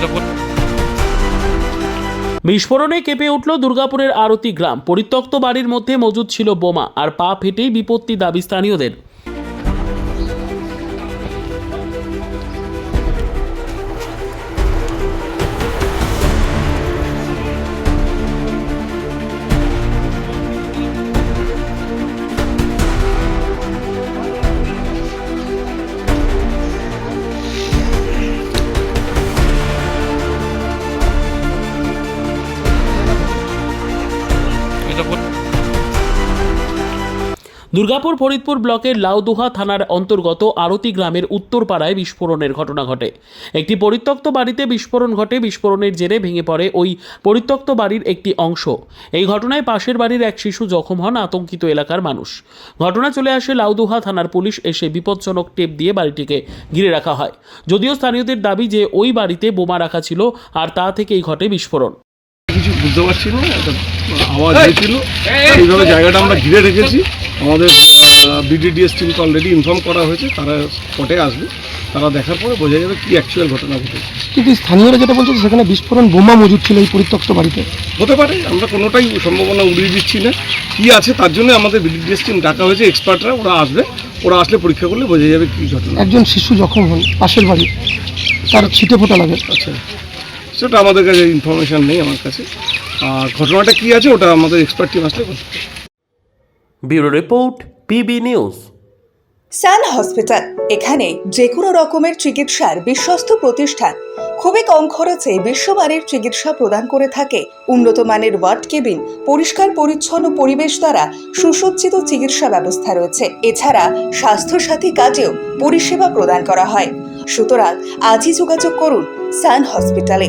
It's a good বিস্ফোরণে কেঁপে উঠল দুর্গাপুরের আরতি গ্রাম। পরিত্যক্ত বাড়ির মধ্যে মজুদ ছিল বোমা আর পা ফেটেই বিপত্তি দাবি স্থানীয়দের। দুর্গাপুর ফরিদপুর ব্লকের লাউদুহা থানার অন্তর্গত আরতি গ্রামের উত্তরপাড়ায় বিস্ফোরণের ঘটনা ঘটে। একটি পরিত্যক্ত বাড়িতে বিস্ফোরণ ঘটে, বিস্ফোরণের জেরে ভেঙে পড়ে ওই পরিত্যক্ত বাড়ির একটি অংশ। এই ঘটনায় পাশের বাড়ির এক শিশু জখম হন আতঙ্কিত এলাকার মানুষ। ঘটনা চলে আসে লাউদুহা থানার পুলিশ এসে বিপজ্জনক টেপ দিয়ে বাড়িটিকে ঘিরে রাখা হয়। যদিও স্থানীয়দের দাবি যে ওই বাড়িতে বোমা রাখা ছিল আর তা থেকেই ঘটে বিস্ফোরণ। কিছু বুঝতে পারছি না একটা আওয়াজ হয়েছিল। এইভাবে জায়গাটা আমরা ঘিরে রেখেছি। আমাদের বিডিডিএস টিমকে অলরেডি ইনফর্ম করা হয়েছে তারা স্পটে আসবে। তারা দেখার পরে বোঝা যাবে কি অ্যাকচুয়াল ঘটনা ঘটেছে। কিন্তু স্থানীয়রা যেটা বলছে সেখানে বিস্ফোরণ বোমা মজুদ ছিল এই পরিত্যক্ত বাড়িতে। হতে পারে আমরা কোনোটাই সম্ভাবনা উড়িয়ে দিচ্ছি না। কি আছে তার জন্য আমাদের বিডিডিএস টিম ডাকা হয়েছে এক্সপার্টরা ওরা আসবে। ওরা আসলে পরীক্ষা করলে বোঝা যাবে কি ঘটনা। একজন শিশু জখম হন পাশের বাড়ি। তার ছিটে ফোটা লাগে। আচ্ছা। সেটা আমাদের কাছে ইনফরমেশন নেই আমার কাছে। আর ঘটনাটা কি আছে ওটা আমাদের এক্সপার্ট টিম আসলে bureau report PB news. Sun hospital এখানে যে কোনো রকমের চিকিৎসার বিশ্বস্ত প্রতিষ্ঠান। খুবই কম খরচে বিশ্বমানের চিকিৎসা প্রদান করে থাকে। উন্নত মানের ওয়ার্ড কেবিন পরিষ্কার পরিচ্ছন্ন পরিবেশ দ্বারা সুসজ্জিত চিকিৎসা ব্যবস্থা রয়েছে। এছাড়া স্বাস্থ্যসাথী কাজেও পরিষেবা প্রদান করা হয়। সুতরাং আজই যোগাযোগ করুন সান হসপিটালে।